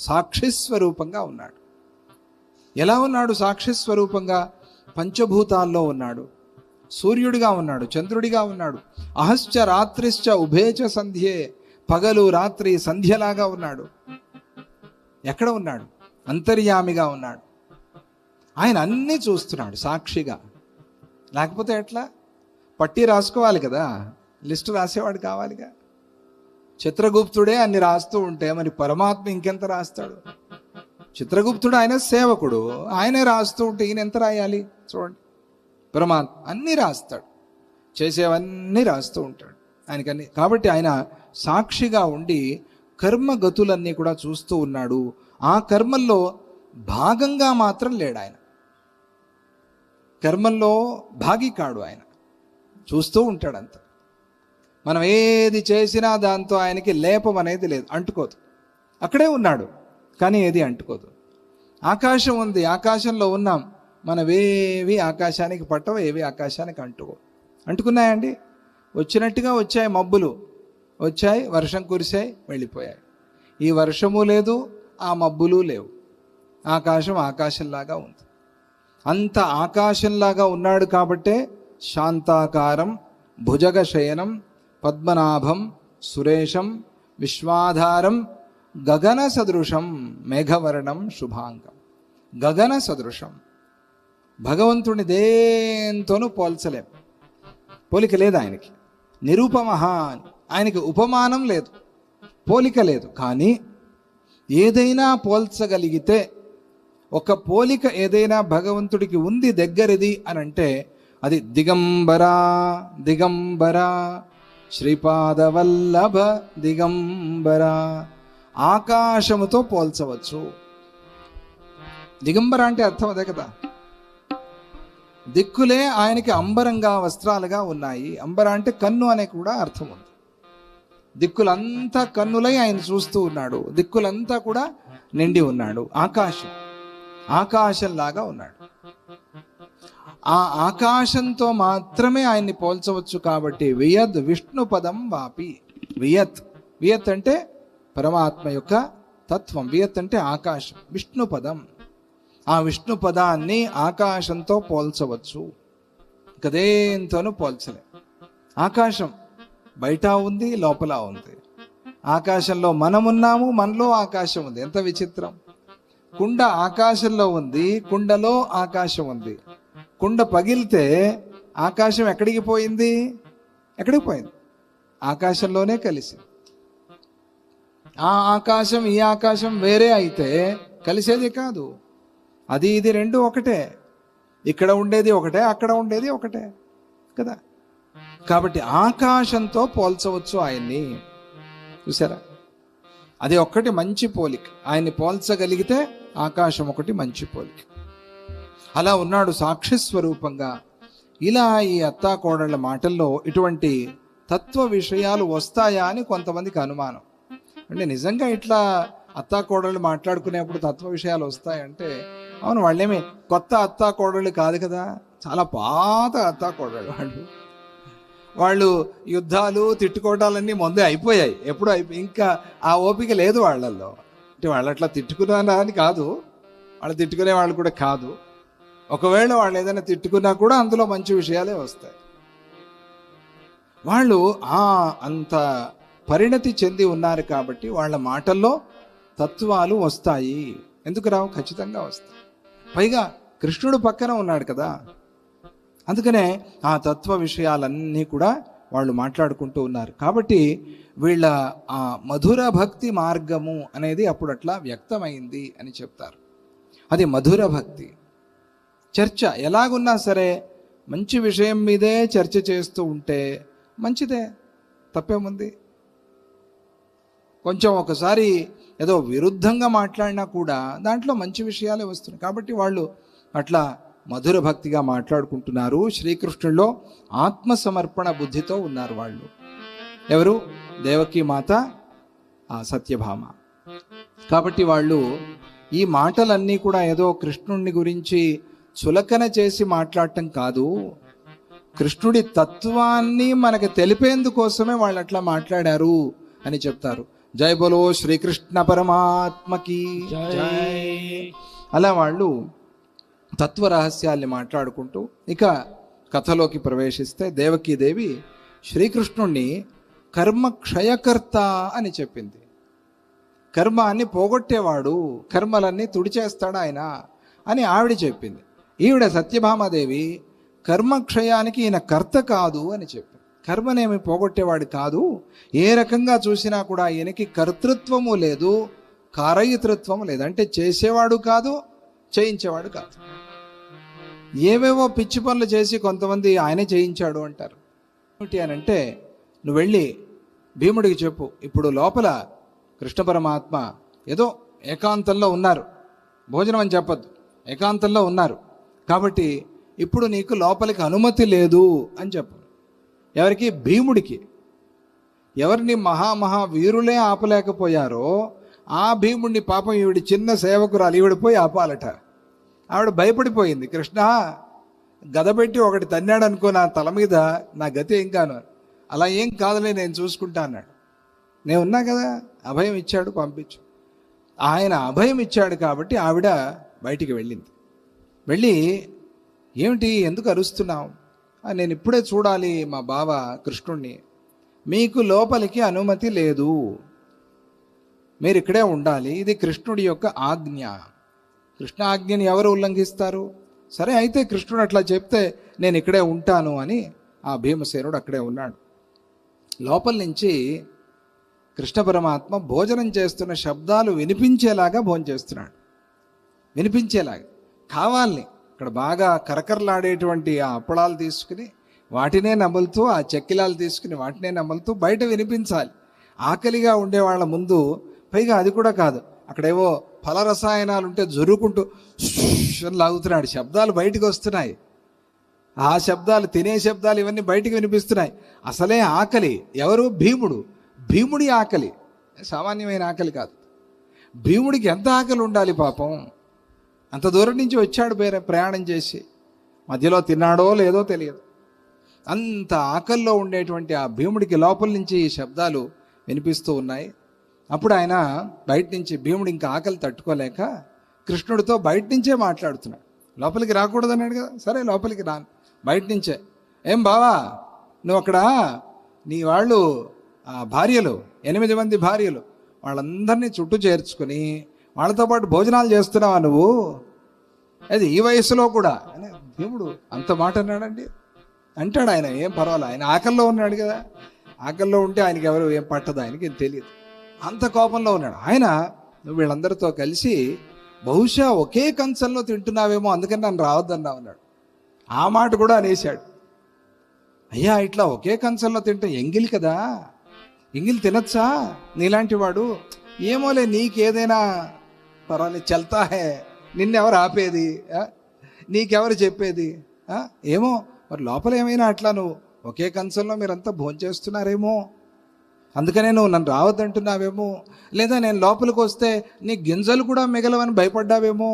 సాక్షి స్వరూపంగా ఉన్నాడు. ఎలా ఉన్నాడు? సాక్షి స్వరూపంగా పంచభూతాల్లో ఉన్నాడు. సూర్యుడిగా ఉన్నాడు చంద్రుడిగా ఉన్నాడు. అహశ్చ రాత్రిశ్చ ఉభేచ సంధ్యే పగలు రాత్రి సంధ్యలాగా ఉన్నాడు. ఎక్కడ ఉన్నాడు? అంతర్యామిగా ఉన్నాడు. ఆయన అన్నీ చూస్తున్నాడు సాక్షిగా. లేకపోతే ఎట్లా? పట్టి రాసుకోవాలి కదా. లిస్టు రాసేవాడు కావాలిగా. చిత్రగుప్తుడే అన్ని రాస్తూ ఉంటే మరి పరమాత్మ ఇంకెంత రాస్తాడు? చిత్రగుప్తుడు ఆయన సేవకుడు. ఆయనే రాస్తూ ఉంటే ఈయన ఎంత రాయాలి? చూడండి. పరమాత్మ అన్నీ రాస్తాడు. చేసేవన్నీ రాస్తూ ఉంటాడు. ఆయనకన్నీ కాబట్టి ఆయన సాక్షిగా ఉండి కర్మగతులన్నీ కూడా చూస్తూ ఉన్నాడు. ఆ కర్మల్లో భాగంగా మాత్రం లేడు ఆయన. కర్మల్లో భాగి కాడు ఆయన. చూస్తూ ఉంటాడంతా. మనం ఏది చేసినా దాంతో ఆయనకి లేపం అనేది లేదు అంటుకోదు. అక్కడే ఉన్నాడు కానీ ఏది అంటుకోదు. ఆకాశం ఉంది ఆకాశంలో ఉన్నాం. మనవేవి ఆకాశానికి పట్టవు ఏవి ఆకాశానికి అంటుకో అంటుకున్నాయండి? వచ్చినట్టుగా వచ్చాయి మబ్బులు. వచ్చాయి వర్షం కురిశాయి వెళ్ళిపోయాయి. ఈ వర్షము లేదు ఆ మబ్బులు లేవు. ఆకాశం ఆకాశంలాగా ఉంది. అంత ఆకాశంలాగా ఉన్నాడు కాబట్టే శాంతాకారం భుజగ శయనం పద్మనాభం సురేషం విశ్వాధారం గగన సదృశం మేఘవర్ణం శుభాంగం. గగన సదృశం భగవంతుని దేంతోనూ పోల్చలేం. పోలిక లేదు ఆయనకి. నిరూపమహ ఆయనకి ఉపమానం లేదు. పోలిక లేదు. కానీ ఏదైనా పోల్చగలిగితే ఒక పోలిక ఏదైనా భగవంతుడికి ఉంది దగ్గరది అని అంటే అది దిగంబరా దిగంబరా శ్రీపాదవల్లభ దిగంబర. ఆకాశముతో పోల్చవచ్చు. దిగంబర అంటే అర్థం అదే కదా? దిక్కులే ఆయనకి అంబరంగా వస్త్రాలుగా ఉన్నాయి. అంబర అంటే కన్ను అనే కూడా అర్థం ఉంది. దిక్కులంతా కన్నులై ఆయన చూస్తూ ఉన్నాడు. దిక్కులంతా కూడా నిండి ఉన్నాడు. ఆకాశం. ఆకాశంలాగా ఉన్నాడు. ఆ ఆకాశంతో మాత్రమే ఆయన్ని పోల్చవచ్చు కాబట్టి వియద్ విష్ణు పదం వాపి. వియత్. వియత్ అంటే పరమాత్మ యొక్క తత్వం. వియత్ అంటే ఆకాశం. విష్ణు పదం. ఆ విష్ణు పదాన్ని ఆకాశంతో పోల్చవచ్చు. కదేంతోనూ పోల్చలే. ఆకాశం బయట ఉంది లోపల ఉంది. ఆకాశంలో మనమున్నాము మనలో ఆకాశం ఉంది. ఎంత విచిత్రం. కుండ ఆకాశంలో ఉంది కుండలో ఆకాశం ఉంది. కుండ పగిలితే ఆకాశం ఎక్కడికి పోయింది? ఎక్కడికి పోయింది? ఆకాశంలోనే కలిసి ఆ ఆకాశం ఈ ఆకాశం వేరే అయితే కలిసేది కాదు. అది ఇది రెండు ఒకటే. ఇక్కడ ఉండేది ఒకటే అక్కడ ఉండేది ఒకటే కదా? కాబట్టి ఆకాశంతో పోల్చవచ్చు ఆయన్ని. చూసారా? అది ఒక్కటి మంచి పోలిక. ఆయన్ని పోల్చగలిగితే ఆకాశం ఒకటి మంచి పోలిక. అలా ఉన్నాడు సాక్షి స్వరూపంగా. ఇలా ఈ అత్తాకోడళ్ళ మాటల్లో ఇటువంటి తత్వ విషయాలు వస్తాయా అని కొంతమందికి అనుమానం. అంటే నిజంగా ఇట్లా అత్తాకోడళ్ళు మాట్లాడుకునేప్పుడు తత్వ విషయాలు వస్తాయంటే అవును వాళ్ళేమి కొత్త అత్తాకోడళ్ళు కాదు కదా. చాలా పాత అత్తాకోడళ్ళు వాళ్ళు. వాళ్ళు యుద్ధాలు తిట్టుకోవడాలన్నీ ముందే అయిపోయాయి. ఎప్పుడు అయిపోయి ఇంకా ఆ ఓపిక లేదు వాళ్ళల్లో. అంటే వాళ్ళు అట్లా తిట్టుకున్నారా అని కాదు. వాళ్ళు తిట్టుకునే వాళ్ళు కూడా కాదు. ఒకవేళ వాళ్ళు ఏదైనా తిట్టుకున్నా కూడా అందులో మంచి విషయాలే వస్తాయి. వాళ్ళు ఆ అంత పరిణతి చెంది ఉన్నారు కాబట్టి వాళ్ళ మాటల్లో తత్వాలు వస్తాయి. ఎందుకు రావు? ఖచ్చితంగా వస్తాయి. పైగా కృష్ణుడు పక్కన ఉన్నాడు కదా. అందుకనే ఆ తత్వ విషయాలన్నీ కూడా వాళ్ళు మాట్లాడుకుంటూ ఉన్నారు. కాబట్టి వీళ్ళ ఆ మధుర భక్తి మార్గము అనేది అప్పుడు అట్లా వ్యక్తమైంది అని చెప్తారు. అది మధుర భక్తి. చర్చ ఎలాగున్నా సరే మంచి విషయం మీదే చర్చ చేస్తూ ఉంటే మంచిదే. తప్పేముంది? కొంచెం ఒకసారి ఏదో విరుద్ధంగా మాట్లాడినా కూడా దాంట్లో మంచి విషయాలే వస్తున్నాయి. కాబట్టి వాళ్ళు అట్లా మధుర భక్తిగా మాట్లాడుకుంటున్నారు. శ్రీకృష్ణుల్లో ఆత్మసమర్పణ బుద్ధితో ఉన్నారు వాళ్ళు. ఎవరు? దేవకీ మాత ఆ సత్యభామ. కాబట్టి వాళ్ళు ఈ మాటలన్నీ కూడా ఏదో కృష్ణుణ్ణి గురించి చులకన చేసి మాట్లాడటం కాదు. కృష్ణుడి తత్వాన్ని మనకు తెలిపేందుకోసమే వాళ్ళు అట్లా మాట్లాడారు అని చెప్తారు. జై బోలో శ్రీకృష్ణ పరమాత్మకి అలా వాళ్ళు తత్వ రహస్యాల్ని మాట్లాడుకుంటూ ఇక కథలోకి ప్రవేశిస్తే దేవకీదేవి శ్రీకృష్ణుణ్ణి కర్మ క్షయకర్త అని చెప్పింది. కర్మాన్ని పోగొట్టేవాడు కర్మలన్నీ తుడిచేస్తాడు ఆయన అని ఆవిడ చెప్పింది. ఈవిడ సత్యభామాదేవి కర్మక్షయానికి ఈయన కర్త కాదు అని చెప్పి. కర్మనేమి పోగొట్టేవాడు కాదు. ఏ రకంగా చూసినా కూడా ఈయనకి కర్తృత్వము లేదు కారయితృత్వము లేదు. అంటే చేసేవాడు కాదు చేయించేవాడు కాదు. ఏవేవో పిచ్చి పనులు చేసి కొంతమంది ఆయనే చేయించాడు అంటారు. ఏమిటి అని అంటే నువ్వు వెళ్ళి భీముడికి చెప్పు. ఇప్పుడు లోపల కృష్ణ పరమాత్మ ఏదో ఏకాంతంలో ఉన్నారు. భోజనం అని చెప్పద్దు. ఏకాంతంలో ఉన్నారు. కాబట్టి ఇప్పుడు నీకు లోపలికి అనుమతి లేదు అని చెప్పు. ఎవరికి? భీముడికి. ఎవరిని మహామహా వీరులే ఆపలేకపోయారో ఆ భీముడిని పాపం ఈవిడి చిన్న సేవకురాలు ఈవిడిపోయి ఆపాలట. ఆవిడ భయపడిపోయింది. కృష్ణ గదపెట్టి ఒకటి తన్నాడు అనుకో నా తల మీద నా గతి ఏం కాను అలా ఏం కాదులే నేను చూసుకుంటా అన్నాడు. నేను ఉన్నా కదా అభయం ఇచ్చాడు పంపించు. ఆయన అభయం ఇచ్చాడు కాబట్టి ఆవిడ బయటికి వెళ్ళింది. వెళ్ళి ఏమిటి? ఎందుకు అరుస్తున్నావు? నేను ఇప్పుడే చూడాలి మా బావ కృష్ణుణ్ణి. మీకు లోపలికి అనుమతి లేదు. మీరు ఇక్కడే ఉండాలి. ఇది కృష్ణుడి యొక్క ఆజ్ఞ. కృష్ణ ఆజ్ఞని ఎవరు ఉల్లంఘిస్తారు? సరే అయితే కృష్ణుడు అట్లా చెప్తే నేను ఇక్కడే ఉంటాను అని ఆ భీమసేనుడు అక్కడే ఉన్నాడు. లోపల నుంచి కృష్ణ పరమాత్మ భోజనం చేస్తున్న శబ్దాలు వినిపించేలాగా భోజనం చేస్తున్నాడు వినిపించేలాగా. కావాలని ఇక్కడ బాగా కరకరలాడేటువంటి ఆ అప్పడాలు తీసుకుని వాటినే నములుతూ ఆ చెక్కిలాలు తీసుకుని వాటినే నములుతూ బయట వినిపించాలి. ఆకలిగా ఉండే వాళ్ళ ముందు పైగా అది కూడా కాదు అక్కడేవో ఫల రసాయనాలు ఉంటే జరుపుకుంటూ లాగుతున్నాడు శబ్దాలు బయటకు వస్తున్నాయి. ఆ శబ్దాలు తినే శబ్దాలు ఇవన్నీ బయటికి వినిపిస్తున్నాయి. అసలే ఆకలి ఎవరు? భీముడు. భీముడి ఆకలి సామాన్యమైన ఆకలి కాదు. భీముడికి ఎంత ఆకలి ఉండాలి పాపం? అంత దూరం నుంచి వచ్చాడు వేరే ప్రయాణం చేసి. మధ్యలో తిన్నాడో లేదో తెలియదు. అంత ఆకల్లో ఉండేటువంటి ఆ భీముడికి లోపల నుంచి ఈ శబ్దాలు వినిపిస్తూ ఉన్నాయి. అప్పుడు ఆయన బయట నుంచి భీముడు ఇంకా ఆకలి తట్టుకోలేక కృష్ణుడితో బయట నుంచే మాట్లాడుతున్నాడు. లోపలికి రాకూడదు అన్నాడు కదా సరే లోపలికి రాను. బయట నుంచే ఏం బావా నువ్వు అక్కడ నీ వాళ్ళు ఆ భార్యలు ఎనిమిది మంది భార్యలు వాళ్ళందరినీ చుట్టూ చేర్చుకొని వాళ్ళతో పాటు భోజనాలు చేస్తున్నావా నువ్వు? అది ఈ వయసులో కూడా. అని అంత మాట అన్నాడండి. అంటాడు ఆయన ఏం పర్వాలేదు ఆయన ఆకల్లో ఉన్నాడు కదా. ఆకల్లో ఉంటే ఆయనకి ఎవరు ఏం పట్టదు ఆయనకి ఏం తెలియదు. అంత కోపంలో ఉన్నాడు. ఆయన నువ్వు వీళ్ళందరితో కలిసి బహుశా ఒకే కంచంలో తింటున్నావేమో అందుకని నన్ను రావద్దన్నా అన్నాడు. ఆ మాట కూడా అనేశాడు. అయ్యా ఇట్లా ఒకే కంచంలో తింటే ఎంగిలి కదా. ఎంగిలి తినచ్చా? నీలాంటి వాడు. ఏమోలే నీకేదైనా పర్వాలేదు చల్తా హే నిన్నెవరు ఆపేది? నీకెవరు చెప్పేది? ఏమో మరి లోపల ఏమైనా అట్లా నువ్వు ఒకే కంచంలో మీరంతా భోంచేస్తున్నారేమో? అందుకనే నువ్వు నన్ను రావద్దంటున్నావేమో? లేదా నేను లోపలికి వస్తే నీ గింజలు కూడా మిగలవని భయపడ్డావేమో?